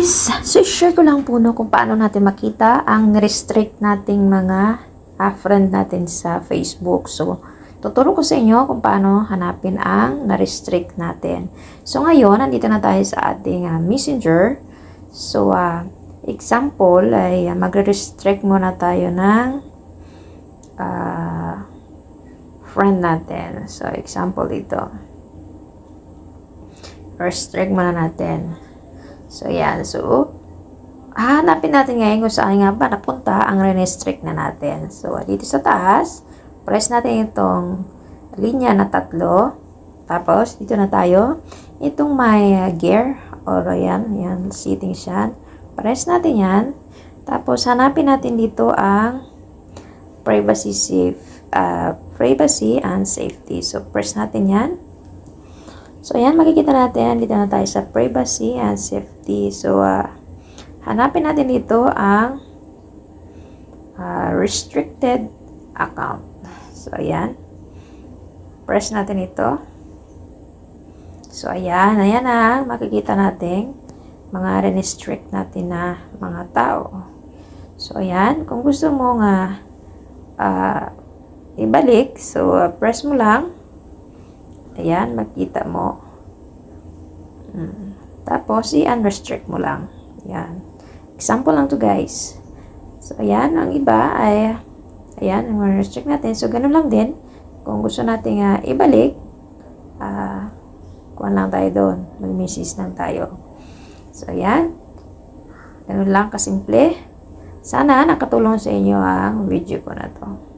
guys, so share ko lang po no kung paano natin makita ang restrict nating mga ah, friend natin sa Facebook. So, tuturo ko sa inyo kung paano hanapin ang na-restrict natin. So, ngayon, nandito na tayo sa ating ah, messenger. So, ah, example ay ah, magre-restrict muna tayo ng ah, friend natin. So, example ito. Restrict muna natin. So, yan. So, hahanapin natin ngayon kung saan nga ba napunta ang restrict na natin. So, dito sa taas, press natin itong linya na tatlo. Tapos, dito na tayo. Itong may gear, or yan, yan, settings yan. Press natin yan. Tapos, hanapin natin dito ang privacy safe, uh, privacy and safety. So, press natin yan. So, ayan, makikita natin, dito na tayo sa privacy and safety. So, uh, hanapin natin dito ang uh, restricted account. So, ayan. Press natin ito. So, ayan, ayan na, makikita natin mga restrict natin na mga tao. So, ayan, kung gusto mo nga uh, ibalik, so, uh, press mo lang. Ayan, makita mo. Hmm. Tapos, i-unrestrict mo lang. Ayan. Example lang to guys. So, ayan. Ang iba ay, ayan, ang restrict natin. So, ganun lang din. Kung gusto natin uh, ibalik, ah, uh, kuhan lang tayo doon. Mag-message lang tayo. So, ayan. Ganun lang kasimple. Sana nakatulong sa inyo ang video ko na to.